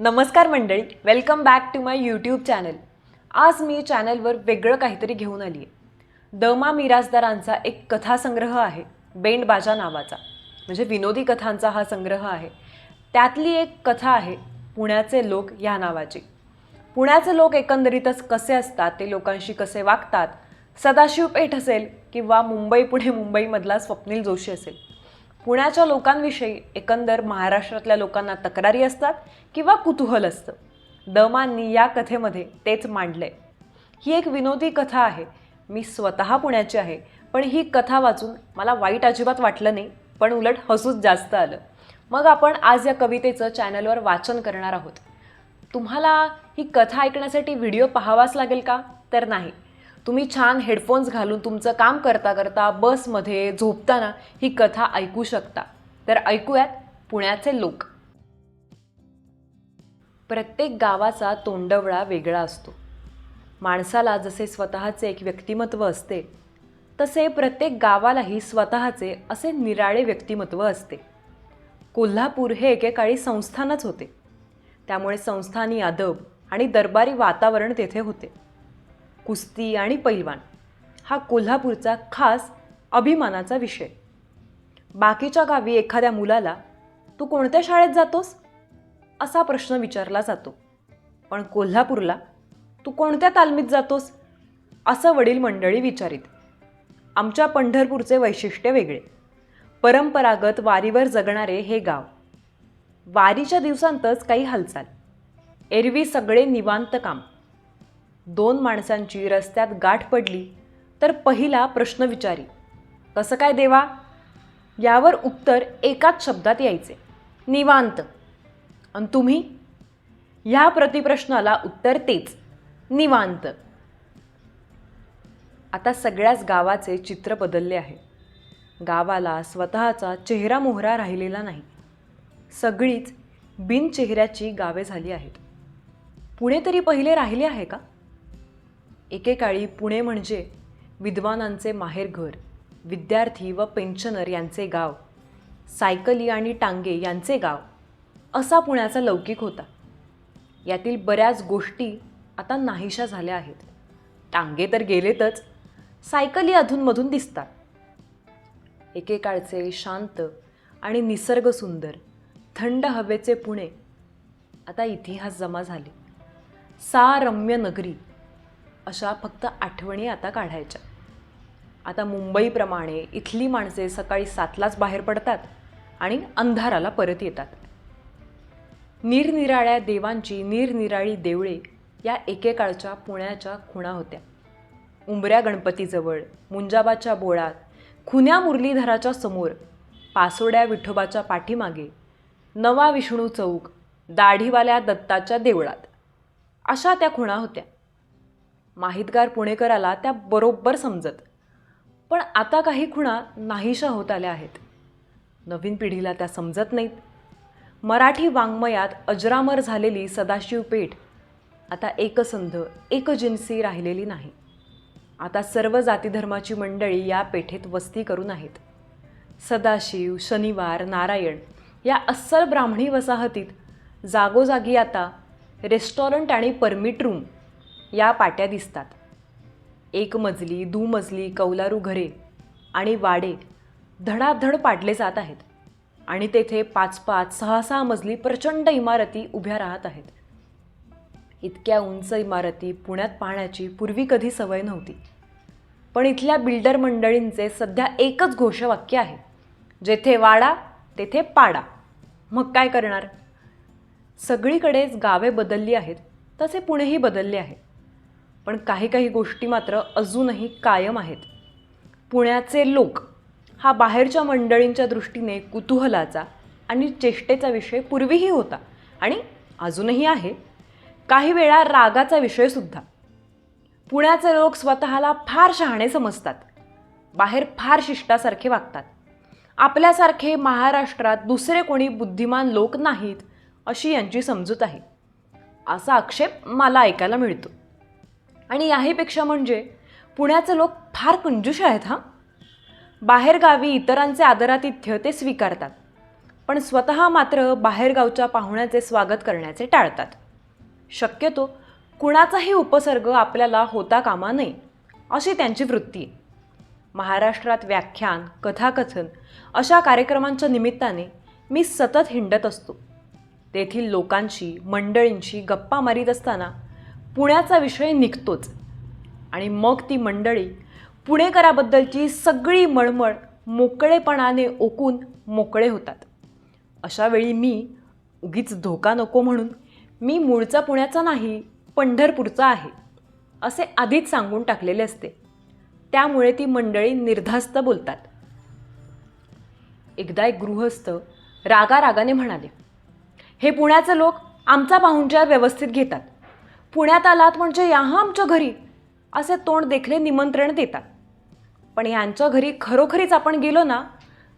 नमस्कार मंडळी welcome back to my YouTube channel आज मी चॅनलवर वेगळं काहीतरी घेऊन आली आहे दमा मिराजदारांचा एक कथासंग्रह आहे बेंड बाजा नावाचा. म्हणजे विनोदी कथांचा हा संग्रह आहे. त्यातली एक कथा आहे पुण्याचे लोक ह्या नावाची. पुण्याचे लोक एकंदरीतच कसे असतात ते लोकांशी कसे वागतात सदाशिव पेठ असेल किंवा मुंबई पुणे मुंबईमधला स्वप्नील जोशी असेल. पुण्याच्या लोकांविषयी एकंदर महाराष्ट्रातल्या लोकांना तक्रारी असतात किंवा कुतूहल असतं. दमांनी या कथेमध्ये तेच मांडलंय. ही एक विनोदी कथा आहे. मी स्वतः पुण्याची आहे. पण ही कथा वाचून मला वाईट अजिबात वाटलं नाही पण उलट हसूच जास्त आलं. मग आपण आज या कवितेचं चॅनलवर वाचन करणार आहोत. तुम्हाला ही कथा ऐकण्यासाठी व्हिडिओ पाहावाच लागेल का? तर नाही. तुम्ही छान हेडफोन्स घालून तुमचं काम करता करता बसमध्ये झोपताना ही कथा ऐकू शकता. तर ऐकूयात पुण्याचे लोक. प्रत्येक गावाचा तोंडवळा वेगळा असतो. माणसाला जसे स्वतःचे एक व्यक्तिमत्व असते तसे प्रत्येक गावालाही स्वतःचे असे निराळे व्यक्तिमत्व असते. कोल्हापूर हे एकेकाळी संस्थानच होते. त्यामुळे संस्थानी अदब आणि दरबारी वातावरण तेथे होते. कुस्ती आणि पैलवान. हा कोल्हापूरचा खास अभिमानाचा विषय. बाकीच्या गावी एखाद्या मुलाला तू कोणत्या शाळेत जातोस? असा प्रश्न विचारला जातो. पण कोल्हापूरला तू कोणत्या तालमीत जातोस? असं वडील मंडळी विचारित. आमच्या पंढरपूरचे वैशिष्ट्य वेगळे. परंपरागत वारीवर जगणारे हे गाव. वारीच्या दिवसांतच काही हालचाल. एरवी सगळे निवांत काम. दोन माणसांची रस्त्यात गाठ पडली तर पहिला प्रश्न विचारी. कसं काय देवा? यावर उत्तर एकाच शब्दात यायचे. निवांत. आणि तुम्ही? ह्या प्रतिप्रश्नाला उत्तर तेच. निवांत. आता सगळ्याच गावाचे चित्र बदलले आहे. गावाला स्वतःचा चेहरा मोहरा राहिलेला नाही. सगळीच बिनचेहऱ्याची गावे झाली आहेत. पुणे तरी पहिले राहिले आहे का? एकेकाळी पुणे म्हणजे विद्वानांचे माहेरघर विद्यार्थी व पेन्शनर यांचे गाव सायकली आणि टांगे यांचे गाव असा पुण्याचा लौकिक होता. यातील बऱ्याच गोष्टी आता नाहीशा झाल्या आहेत. टांगे तर गेलेतच सायकली अधूनमधून दिसतात. एकेकाळचे शांत आणि निसर्ग सुंदर थंड हवेचे पुणे आता इतिहास जमा झाले. सा रम्य नगरी अशा फक्त आठवणी आता काढायच्या. आता मुंबईप्रमाणे इथली माणसे सकाळी सातलाच बाहेर पडतात आणि अंधाराला परत येतात. निरनिराळ्या देवांची निरनिराळी देवळे या एकेकाळच्या पुण्याच्या खुणा होत्या. उंबऱ्या गणपतीजवळ मुंजाबाच्या बोळात खुन्या मुरलीधराच्या समोर पासोड्या विठोबाच्या पाठीमागे नवा विष्णू चौक दाढीवाल्या दत्ताच्या देवळात. अशा त्या खुणा होत्या. माहितगार पुणेकराला त्या बरोबर समजत. पण आता काही खुणा नाहीशा होत आल्या आहेत. नवीन पिढीला त्या समजत नाहीत. मराठी वाङ्मयात अजरामर झालेली सदाशिव पेठ आता एकसंध एकजिन्सी राहिलेली नाही. आता सर्व जातीधर्माची मंडळी या पेठेत वस्ती करून आहेत. सदाशिव शनिवार नारायण या अस्सल ब्राह्मणी वसाहतीत जागोजागी आता रेस्टॉरंट आणि परमिट रूम या पाट्या दिसतात. एक मजली दुमजली कौलारू घरे आणि वाडे धडाधड पाडले जात आहेत आणि तेथे पाच पाच सहा सहा मजली प्रचंड इमारती उभ्या राहत आहेत. इतक्या उंच इमारती पुण्यात पाहण्याची पूर्वी कधी सवय नव्हती. पण इथल्या बिल्डर मंडळींचे सध्या एकच घोषवाक्य आहे. जेथे वाडा तेथे पाडा. मग काय करणार? सगळीकडेच गावे बदलली आहेत तसे पुणेही बदलले आहे पण काही काही गोष्टी मात्र अजूनही कायम आहेत. पुण्याचे लोक हा बाहेरच्या मंडळींच्या दृष्टीने कुतूहलाचा आणि चेष्टेचा विषय पूर्वीही होता आणि अजूनही आहे. काही वेळा रागाचा विषयसुद्धा पुण्याचे लोक स्वतःला फार शहाणे समजतात. बाहेर फार शिष्टासारखे वागतात. आपल्यासारखे महाराष्ट्रात दुसरे कोणी बुद्धिमान लोक नाहीत अशी यांची समजूत आहे. असा आक्षेप मला ऐकायला मिळतो. आणि याहीपेक्षा म्हणजे पुण्याचे लोक फार कंजूष आहेत हां. बाहेरगावी इतरांचे आदरातिथ्य ते स्वीकारतात पण स्वतः मात्र बाहेरगावच्या पाहुण्याचे स्वागत करण्याचे टाळतात. शक्यतो कुणाचाही उपसर्ग आपल्याला होता कामा नये अशी त्यांची वृत्ती. आहे महाराष्ट्रात व्याख्यान कथाकथन अशा कार्यक्रमांच्या निमित्ताने मी सतत हिंडत असतो. तेथील लोकांशी मंडळींशी गप्पा मारीत असताना पुण्याचा विषय निघतोच. आणि मग ती मंडळी पुणेकराबद्दलची सगळी मळमळ मोकळेपणाने ओकून मोकळे होतात. अशावेळी मी उगीच धोका नको म्हणून मी मूळचा पुण्याचा नाही पंढरपूरचा आहे असे आधीच सांगून टाकलेले असते. त्यामुळे ती मंडळी निर्धास्त बोलतात. एकदा एक गृहस्थ रागारागाने म्हणाले हे पुण्याचे लोक आमचा पाहुणचार व्यवस्थित घेतात. पुण्यात आलात म्हणजे या आमच्या घरी. असे तोंड देखले निमंत्रण देतात. पण यांच्या घरी खरोखरीच आपण गेलो ना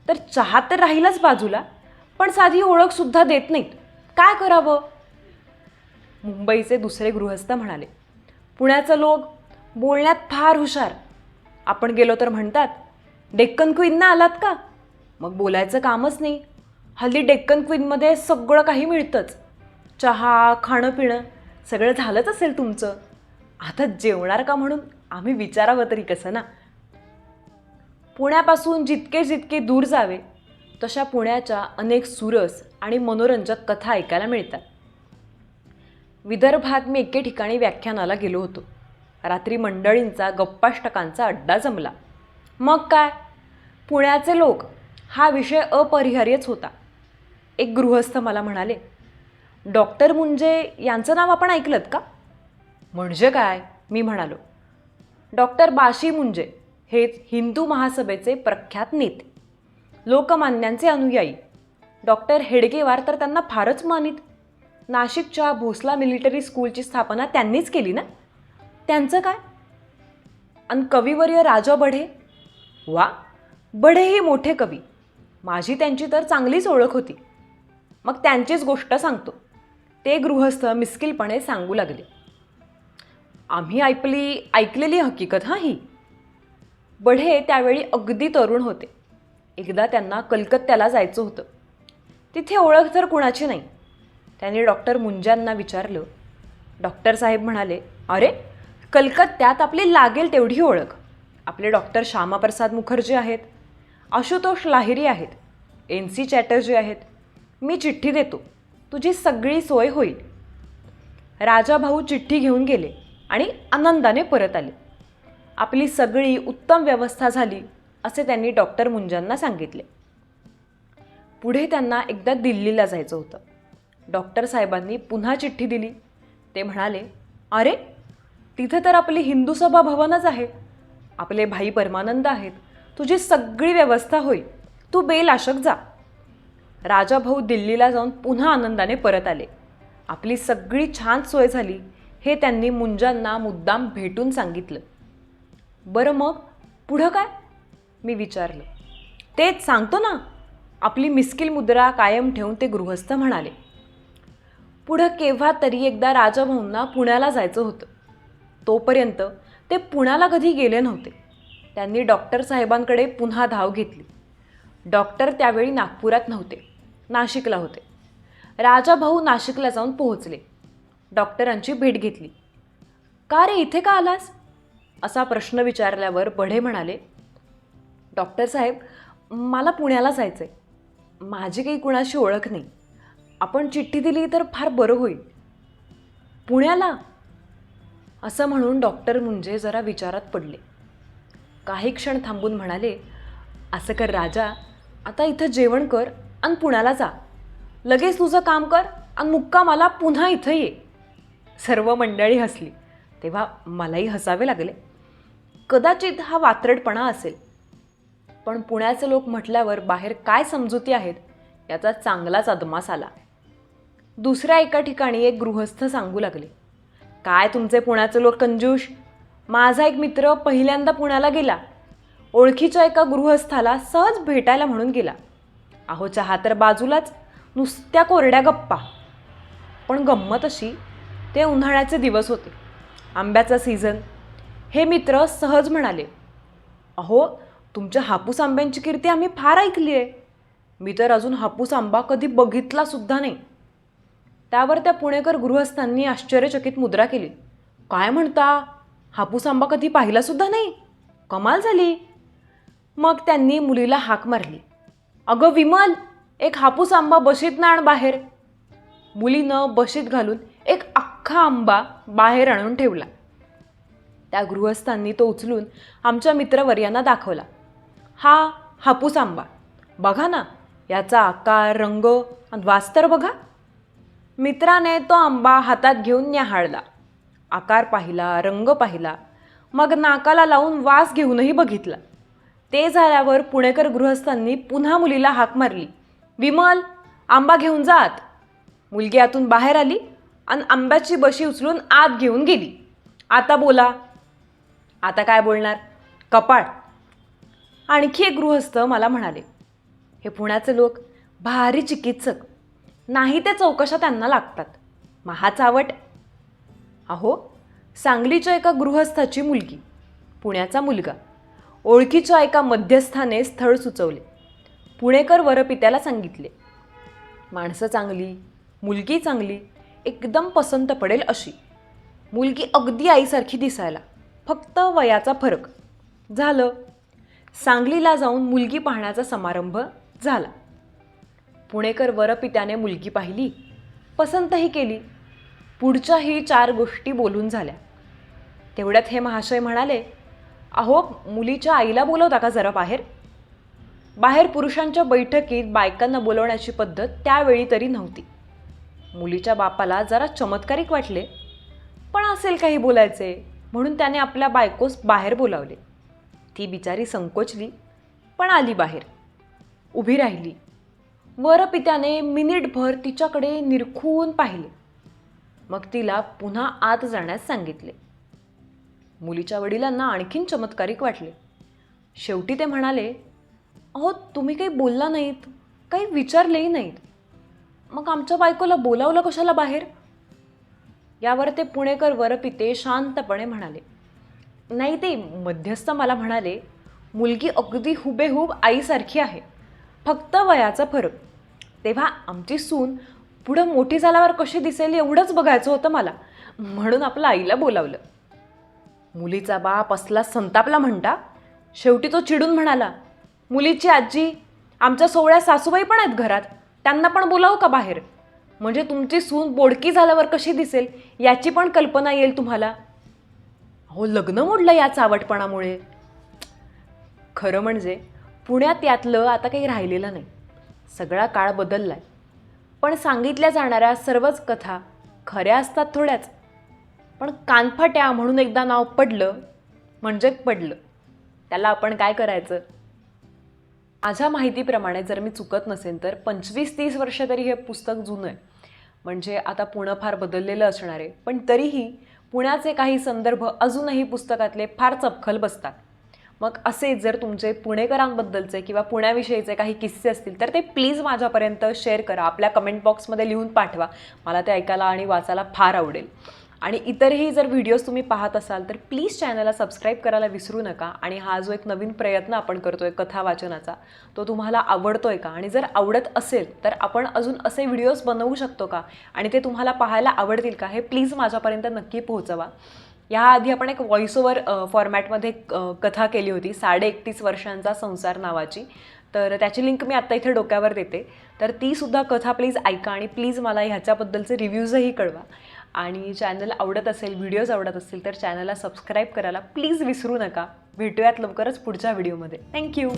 तर चहा तर राहीलच बाजूला पण साधी ओळखसुद्धा देत नाहीत. काय करावं? मुंबईचे दुसरे गृहस्थ म्हणाले पुण्याचं लोक बोलण्यात फार हुशार. आपण गेलो तर म्हणतात डेक्कन क्वीनना आलात का? मग बोलायचं कामच नाही. हल्ली डेक्कन क्वीनमध्ये सगळं काही मिळतंच. चहा खाणं पिणं सगळं झालंच असेल तुमचं. आता जेवणार का म्हणून आम्ही विचारावं तरी कसं ना? पुण्यापासून जितके जितके दूर जावे तशा पुण्याच्या अनेक सुरस आणि मनोरंजक कथा ऐकायला मिळतात. विदर्भात मी एके ठिकाणी व्याख्यानाला गेलो होतो. रात्री मंडळींचा गप्पाष्टकांचा अड्डा जमला. मग काय? पुण्याचे लोक हा विषय अपरिहार्यच होता. एक गृहस्थ मला म्हणाले डॉक्टर मुंजे यांचं नाव आपण ऐकलंत का? म्हणजे काय? मी म्हणालो. डॉक्टर बाशी मुंजे हेच हिंदू महासभेचे प्रख्यात नेते. लोकमान्यांचे अनुयायी. डॉक्टर हेडगेवार तर त्यांना फारच मानित. नाशिकच्या भोसला मिलिटरी स्कूलची स्थापना त्यांनीच केली ना? त्यांचं काय? आणि कविवर्य राजा बढे? वा बढेही मोठे कवी. माझी त्यांची तर चांगलीच ओळख होती. मग त्यांचीच गोष्ट सांगतो. ते गृहस्थ मिस्किलपणे सांगू लागले. आम्ही ऐकली ऐकलेली हकीकत हां ही? बढे त्यावेळी अगदी तरुण होते. एकदा त्यांना कलकत्त्याला जायचं होतं. तिथे ओळख तर कुणाची नाही. त्यांनी डॉक्टर मुंजांना विचारलं. डॉक्टर साहेब म्हणाले अरे कलकत्त्यात आपली लागेल तेवढी ओळख. आपले डॉक्टर श्यामाप्रसाद मुखर्जी आहेत. आशुतोष लाहिरी आहेत. एन सी चॅटर्जी आहेत. मी चिठ्ठी देतो. तुझी सगळी सोय होईल. राजाभाऊ चिठ्ठी घेऊन गेले आणि आनंदाने परत आले. आपली सगळी उत्तम व्यवस्था झाली असे त्यांनी डॉक्टर मुंजांना सांगितले. पुढे त्यांना एकदा दिल्लीला जायचं होतं. डॉक्टर साहेबांनी पुन्हा चिठ्ठी दिली. ते म्हणाले अरे तिथे तर आपली हिंदू सभा भवनच आहे. आपले भाई परमानंद आहेत. तुझी सगळी व्यवस्था होईल. तू बेलाशक जा. राजाभाऊ दिल्लीला जाऊन पुन्हा आनंदाने परत आले. आपली सगळी छान सोय झाली हे त्यांनी मुंजांना मुद्दाम भेटून सांगितलं. बरं मग पुढं काय? मी विचारलं. तेच सांगतो ना आपली मिस्किल मुद्रा कायम ठेवून ते गृहस्थ म्हणाले. पुढं केव्हा तरी एकदा राजाभाऊंना पुण्याला जायचं होतं. तोपर्यंत ते पुण्याला कधी गेले नव्हते. त्यांनी डॉक्टर साहेबांकडे पुन्हा धाव घेतली. डॉक्टर त्यावेळी नागपुरात नव्हते. नाशिकला होते. राजाभाऊ नाशिकला जाऊन पोहोचले. डॉक्टरांची भेट घेतली. का रे इथे का आलास? असा प्रश्न विचारल्यावर बढे म्हणाले डॉक्टर साहेब मला पुण्याला जायचं आहे माझी काही कुणाशी ओळख नाही. आपण चिठ्ठी दिली तर फार बरं होईल. पुण्याला? असं म्हणून डॉक्टर मुंजे जरा विचारात पडले. काही क्षण थांबून म्हणाले असं कर राजा आता इथं जेवण कर. आणि पुण्याला जा. लगेच तुझं काम कर आणि मुक्कामाला पुन्हा इथं ये. सर्व मंडळी हसली. तेव्हा मलाही हसावे लागले. कदाचित हा वात्रडपणा असेल. पण पुण्याचे लोक म्हटल्यावर बाहेर काय समजुती आहेत याचा चांगलाच अदमास आला. दुसऱ्या एका ठिकाणी एक गृहस्थ सांगू लागले काय तुमचे पुण्याचे लोक कंजूष? माझा एक मित्र पहिल्यांदा पुण्याला गेला. ओळखीच्या एका गृहस्थाला सहज भेटायला म्हणून गेला. अहो चहा तर बाजूलाच. नुसत्या कोरड्या गप्पा. पण गंमत अशी ते उन्हाळ्याचे दिवस होते. आंब्याचा सीझन हे मित्र सहज म्हणाले अहो तुमच्या हापूस आंब्यांची कीर्ती आम्ही फार ऐकली आहे मी तर अजून हापूस आंबा कधी बघितलासुद्धा नाही. त्यावर त्या पुणेकर गृहस्थांनी आश्चर्यचकित मुद्रा केली. काय म्हणता? हापूस आंबा कधी पाहिलासुद्धा नाही? कमाल झाली. मग त्यांनी मुलीला हाक मारली. अगं विमल एक हापूस आंबा बशीत ना आण बाहेर. मुलीनं बशीत घालून एक अख्खा आंबा बाहेर आणून ठेवला. त्या गृहस्थांनी तो उचलून आमच्या मित्रवर्यांना दाखवला. हा हापूस आंबा. बघा ना याचा आकार रंग आणि वास तर बघा. मित्राने तो आंबा हातात घेऊन न्याहाळला. आकार पाहिला रंग पाहिला. मग नाकाला लावून वास घेऊनही बघितला. ते झाल्यावर पुणेकर गृहस्थांनी पुन्हा मुलीला हाक मारली. विमल आंबा घेऊन जात. मुलगी आतून बाहेर आली आणि आंब्याची बशी उचलून आत घेऊन गेली. आता बोला. आता काय बोलणार? कपाळ. आणखी एक गृहस्थ मला म्हणाले हे पुण्याचे लोक भारी चिकित्सक. नाही त्या चौकशा त्यांना लागतात. महाचावट. अहो सांगलीच्या एका गृहस्थाची मुलगी पुण्याचा मुलगा. ओळखीच्या एका मध्यस्थाने स्थळ सुचवले. पुणेकर वरपित्याला सांगितले माणसं चांगली मुलगी चांगली एकदम पसंत पडेल अशी. मुलगी अगदी आईसारखी दिसायला फक्त वयाचा फरक. झालं. सांगलीला जाऊन मुलगी पाहण्याचा समारंभ झाला. पुणेकर वरपित्याने मुलगी पाहिली पसंतही केली. पुढच्याही चार गोष्टी बोलून झाल्या. तेवढ्यात हे महाशय म्हणाले अहो मुलीच्या आईला बोलवता का जरा बाहेर? बाहेर पुरुषांच्या बैठकीत बायकांना बोलवण्याची पद्धत त्यावेळी तरी नव्हती. मुलीच्या बापाला जरा चमत्कारिक वाटले. पण असेल काही बोलायचे म्हणून त्याने आपल्या बायकोस बाहेर बोलावले. ती बिचारी संकोचली पण आली बाहेर. उभी राहिली. वरपित्याने मिनिटभर तिच्याकडे निरखून पाहिले. मग तिला पुन्हा आत जाण्यास सांगितले. मुलीच्या वडिलांना आणखीन चमत्कारिक वाटले. शेवटी ते म्हणाले अहो तुम्ही काही बोलला नाहीत काही विचारलेही नाहीत. मग आमच्या बायकोला बोलावलं कशाला बाहेर? यावर ते पुणेकर वरपिते शांतपणे म्हणाले. नाही ते मध्यस्थ मला म्हणाले मुलगी अगदी हुबेहूब आईसारखी आहे. फक्त वयाचा फरक. तेव्हा आमची सून पुढं मोठी झाल्यावर कशी दिसेल एवढंच बघायचं होतं मला. म्हणून आपलं आईला बोलावलं. मुलीचा बाप असला संतापला म्हणता शेवटी तो चिडून म्हणाला मुलीची आजी आमच्या सोहळ्या सासूबाई पण आहेत घरात त्यांना पण बोलावू का बाहेर? म्हणजे तुमची सून बोडकी झाल्यावर कशी दिसेल याची पण कल्पना येईल तुम्हाला. हो लग्न मोडलं या चावटपणामुळे. खरं म्हणजे पुण्यात यातलं आता काही राहिलेलं नाही. सगळा काळ बदललाय. पण सांगितल्या जाणाऱ्या सर्वच कथा खऱ्या असतात थोड्याच. पण कानफाट्या म्हणून एकदा नाव पडलं म्हणजे पडलं. त्याला आपण काय करायचं? माझ्या माहितीप्रमाणे जर मी चुकत नसेन तर पंचवीस तीस वर्ष तरी हे पुस्तक जुनं आहे. म्हणजे आता पुणं फार बदललेलं असणार. आहे पण तरीही पुण्याचे काही संदर्भ अजूनही पुस्तकातले फार चपखल बसतात. मग असे जर तुमचे पुणेकरांबद्दलचे किंवा पुण्याविषयीचे काही किस्से असतील तर ते प्लीज माझ्यापर्यंत शेअर करा. आपल्या कमेंट बॉक्समध्ये लिहून पाठवा. मला ते ऐकायला आणि वाचायला फार आवडेल. आणि इतरही जर व्हिडिओज तुम्ही पाहत असाल तर प्लीज चॅनलला सबस्क्राईब करायला विसरू नका. आणि हा जो एक नवीन प्रयत्न आपण करतो आहे कथा वाचनाचा तो तुम्हाला आवडतो आहे का? आणि जर आवडत असेल तर आपण अजून असे व्हिडिओज बनवू शकतो का? आणि ते तुम्हाला पाहायला आवडतील का? हे प्लीज माझ्यापर्यंत नक्की पोहोचवा. याआधी आपण एक व्हॉइस ओव्हर फॉर्मॅटमध्ये कथा केली होती साडे एकतीस वर्षांचा संसार नावाची. तर त्याची लिंक मी आत्ता इथे डोक्यावर देते. तर तीसुद्धा कथा प्लीज ऐका आणि प्लीज मला ह्याच्याबद्दलचे रिव्ह्यूजही कळवा. आणि चॅनल आवडत असेल व्हिडिओज आवडत असतील तर चॅनलला सबस्क्राईब करायला प्लीज विसरू नका. भेटूयात लवकरच पुढच्या व्हिडिओमध्ये थँक्यू